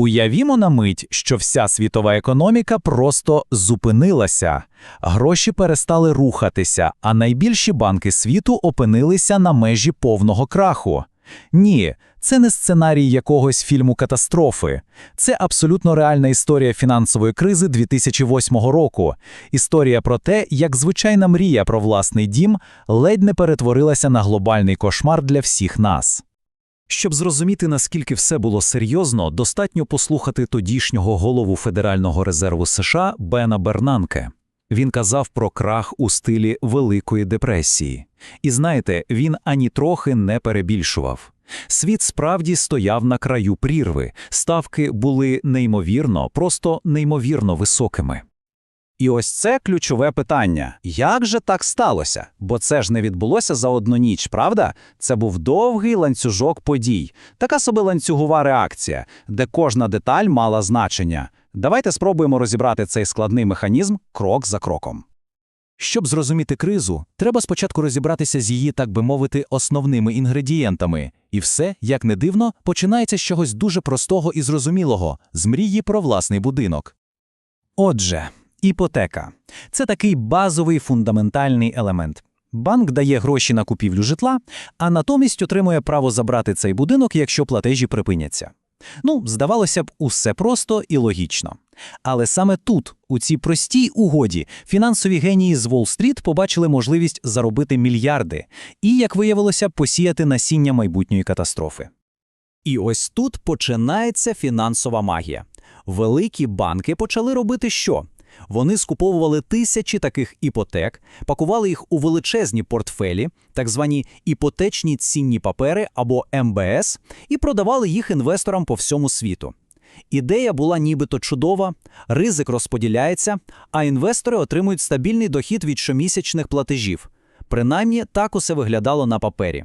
Уявімо на мить, що вся світова економіка просто зупинилася. Гроші перестали рухатися, а найбільші банки світу опинилися на межі повного краху. Ні, це не сценарій якогось фільму катастрофи. Це абсолютно реальна історія фінансової кризи 2008 року. Історія про те, як звичайна мрія про власний дім ледь не перетворилася на глобальний кошмар для всіх нас. Щоб зрозуміти, наскільки все було серйозно, достатньо послухати тодішнього голову Федерального резерву США Бена Бернанке. Він казав про крах у стилі Великої депресії. І знаєте, він ані не перебільшував. Світ справді стояв на краю прірви, ставки були неймовірно, просто неймовірно високими. І ось це ключове питання. Як же так сталося? Бо це ж не відбулося за одну ніч, правда? Це був довгий ланцюжок подій, така собі ланцюгова реакція, де кожна деталь мала значення. Давайте спробуємо розібрати цей складний механізм крок за кроком. Щоб зрозуміти кризу, треба спочатку розібратися з її, так би мовити, основними інгредієнтами. І все, як не дивно, починається з чогось дуже простого і зрозумілого з мрії про власний будинок. Отже, іпотека це такий базовий фундаментальний елемент. Банк дає гроші на купівлю житла, а натомість отримує право забрати цей будинок, якщо платежі припиняться. Ну, здавалося б, усе просто і логічно. Але саме тут, у цій простій угоді, фінансові генії з Уолл-стріт побачили можливість заробити мільярди і, як виявилося, посіяти насіння майбутньої катастрофи. І ось тут починається фінансова магія. Великі банки почали робити що? Вони скуповували тисячі таких іпотек, пакували їх у величезні портфелі, так звані іпотечні цінні папери або МБС, і продавали їх інвесторам по всьому світу. Ідея була нібито чудова, ризик розподіляється, а інвестори отримують стабільний дохід від щомісячних платежів. Принаймні так усе виглядало на папері.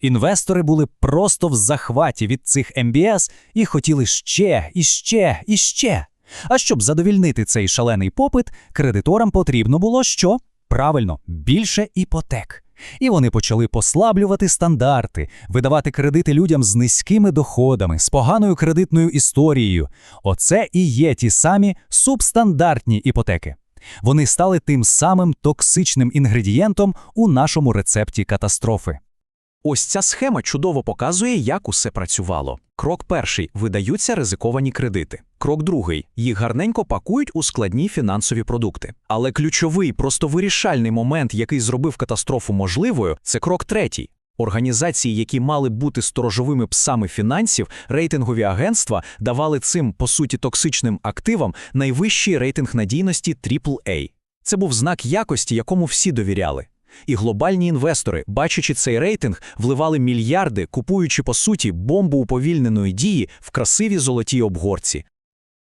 Інвестори були просто в захваті від цих МБС і хотіли ще, і ще, і ще. А щоб задовільнити цей шалений попит, кредиторам потрібно було що? Правильно, більше іпотек. І вони почали послаблювати стандарти, видавати кредити людям з низькими доходами, з поганою кредитною історією. Оце і є ті самі субстандартні іпотеки. Вони стали тим самим токсичним інгредієнтом у нашому рецепті катастрофи. Ось ця схема чудово показує, як усе працювало. Крок перший видаються ризиковані кредити. Крок другий їх гарненько пакують у складні фінансові продукти. Але ключовий, просто вирішальний момент, який зробив катастрофу можливою, це крок третій. Організації, які мали бути сторожовими псами фінансів, рейтингові агентства давали цим, по суті, токсичним активам найвищий рейтинг надійності AAA. Це був знак якості, якому всі довіряли. І глобальні інвестори, бачачи цей рейтинг, вливали мільярди, купуючи по суті бомбу уповільненої дії в красиві золотій обгорці.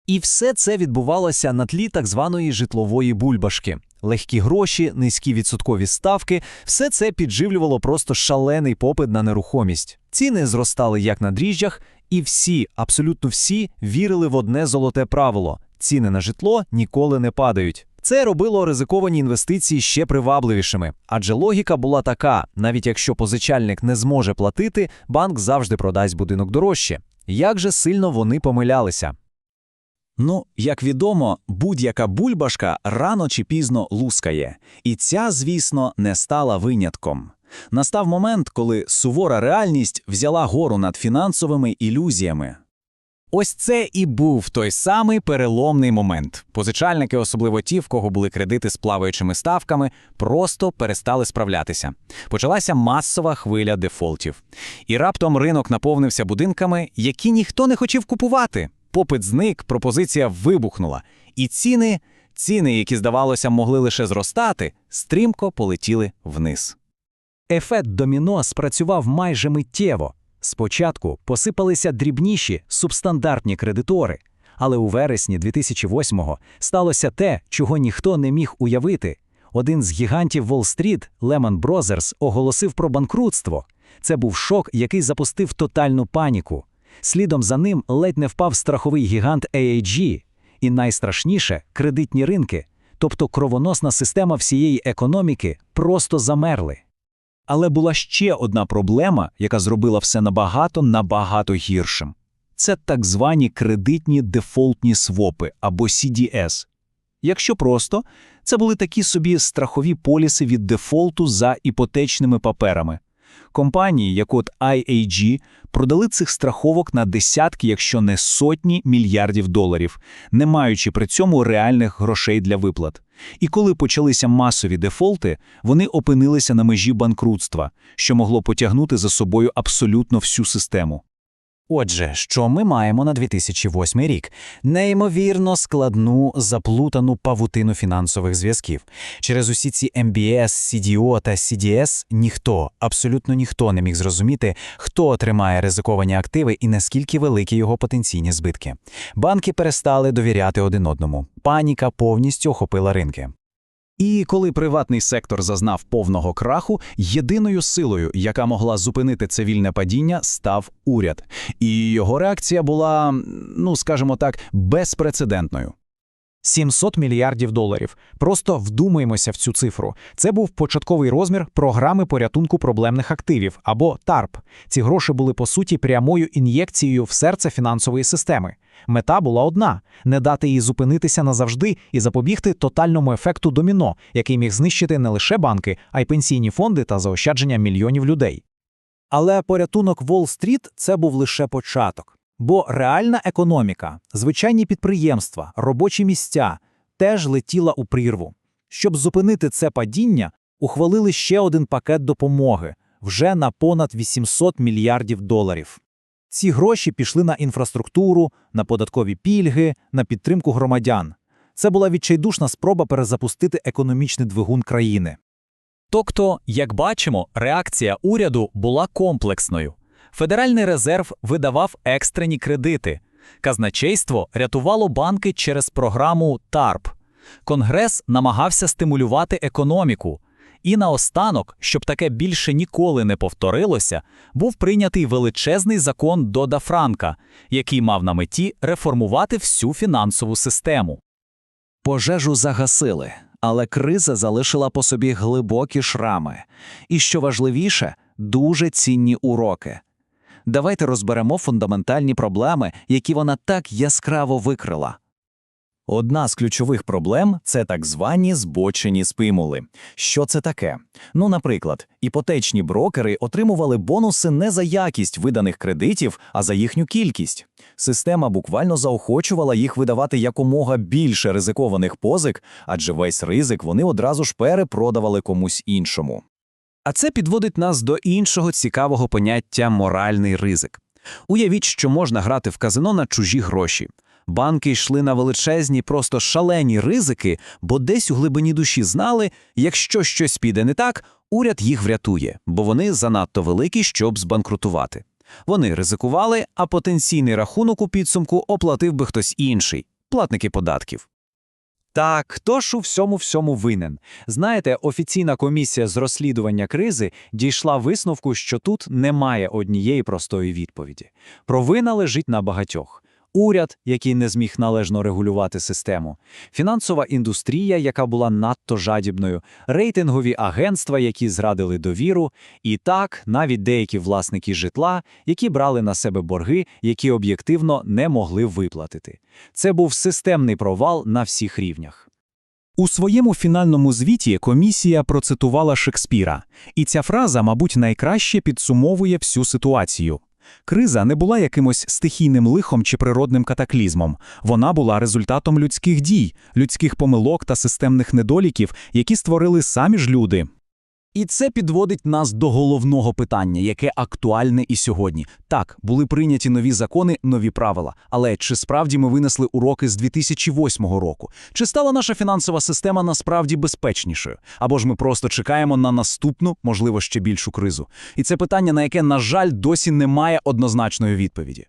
І все це відбувалося на тлі так званої житлової бульбашки. Легкі гроші, низькі відсоткові ставки, все це підживлювало просто шалений попит на нерухомість. Ціни зростали як на дріжджах, і всі, абсолютно всі, вірили в одне золоте правило: ціни на житло ніколи не падають. Це робило ризиковані інвестиції ще привабливішими, адже логіка була така: навіть якщо позичальник не зможе платити, банк завжди продасть будинок дорожче. Як же сильно вони помилялися? Ну, як відомо, будь-яка бульбашка рано чи пізно лускає, і ця, звісно, не стала винятком. Настав момент, коли сувора реальність взяла гору над фінансовими ілюзіями. Ось це і був той самий переломний момент. Позичальники, особливо ті, в кого були кредити з плаваючими ставками, просто перестали справлятися. Почалася масова хвиля дефолтів. І раптом ринок наповнився будинками, які ніхто не хотів купувати. Попит зник, пропозиція вибухнула. І ціни, ціни, які, здавалося, могли лише зростати, стрімко полетіли вниз. Ефект доміно спрацював майже миттєво. Спочатку посипалися дрібніші субстандартні кредитори, але у вересні 2008-го сталося те, чого ніхто не міг уявити. Один з гігантів Уолл-стріт, Lehman Brothers, оголосив про банкрутство. Це був шок, який запустив тотальну паніку. Слідом за ним ледь не впав страховий гігант AAG. І найстрашніше кредитні ринки, тобто кровоносна система всієї економіки, просто замерли. Але була ще одна проблема, яка зробила все набагато набагато гіршим. Це так звані кредитні дефолтні свопи або CDS. Якщо просто, це були такі собі страхові поліси від дефолту за іпотечними паперами. Компанії, як от IAG, продали цих страховок на десятки, якщо не сотні мільярдів доларів, не маючи при цьому реальних грошей для виплат. І коли почалися масові дефолти, вони опинилися на межі банкрутства, що могло потягнути за собою абсолютно всю систему. Отже, що ми маємо на 2008 рік? Неймовірно складну, заплутану павутину фінансових зв'язків. Через усі ці MBS, CDO та CDS ніхто, абсолютно ніхто не міг зрозуміти, хто отримає ризиковані активи і наскільки великі його потенційні збитки. Банки перестали довіряти один одному. Паніка повністю охопила ринки. І коли приватний сектор зазнав повного краху, єдиною силою, яка могла зупинити цивільне падіння, став уряд. І його реакція була, ну скажімо так, безпрецедентною. 700 мільярдів доларів. Просто вдумаємося в цю цифру. Це був початковий розмір програми порятунку проблемних активів або ТАРП. Ці гроші були по суті прямою ін'єкцією в серце фінансової системи. Мета була одна не дати їй зупинитися назавжди і запобігти тотальному ефекту доміно, який міг знищити не лише банки, а й пенсійні фонди та заощадження мільйонів людей. Але порятунок Уолл-стріт – це був лише початок. Бо реальна економіка, звичайні підприємства, робочі місця теж летіла у прірву. Щоб зупинити це падіння, ухвалили ще один пакет допомоги вже на понад 800 мільярдів доларів. Ці гроші пішли на інфраструктуру, на податкові пільги, на підтримку громадян. Це була відчайдушна спроба перезапустити економічний двигун країни. Тобто, як бачимо, реакція уряду була комплексною. Федеральний резерв видавав екстрені кредити. Казначейство рятувало банки через програму ТАРП. Конгрес намагався стимулювати економіку. І наостанок, щоб таке більше ніколи не повторилося, був прийнятий величезний закон Дода Франка, який мав на меті реформувати всю фінансову систему. Пожежу загасили, але криза залишила по собі глибокі шрами. І що важливіше, дуже цінні уроки. Давайте розберемо фундаментальні проблеми, які вона так яскраво викрила. Одна з ключових проблем це так звані збочені стимули. Що це таке? Ну, наприклад, іпотечні брокери отримували бонуси не за якість виданих кредитів, а за їхню кількість. Система буквально заохочувала їх видавати якомога більше ризикованих позик, адже весь ризик вони одразу ж перепродавали комусь іншому. А це підводить нас до іншого цікавого поняття моральний ризик. Уявіть, що можна грати в казино на чужі гроші. Банки йшли на величезні, просто шалені ризики, бо десь у глибині душі знали, якщо щось піде не так, уряд їх врятує, бо вони занадто великі, щоб збанкрутувати. Вони ризикували, а потенційний рахунок у підсумку оплатив би хтось інший платники податків. Так, хто ж у всьому всьому винен? Знаєте, офіційна комісія з розслідування кризи дійшла висновку, що тут немає однієї простої відповіді. Провина лежить на багатьох. Уряд, який не зміг належно регулювати систему, фінансова індустрія, яка була надто жадібною, рейтингові агентства, які зрадили довіру, і так навіть деякі власники житла, які брали на себе борги, які об'єктивно не могли виплатити. Це був системний провал на всіх рівнях. У своєму фінальному звіті комісія процитувала Шекспіра, і ця фраза, мабуть, найкраще підсумовує всю ситуацію. Криза не була якимось стихійним лихом чи природним катаклізмом. Вона була результатом людських дій, людських помилок та системних недоліків, які створили самі ж люди. І це підводить нас до головного питання, яке актуальне і сьогодні. Так, були прийняті нові закони, нові правила. Але чи справді ми винесли уроки з 2008 року? Чи стала наша фінансова система насправді безпечнішою? Або ж ми просто чекаємо на наступну, можливо, ще більшу кризу? І це питання, на яке, на жаль, досі немає однозначної відповіді.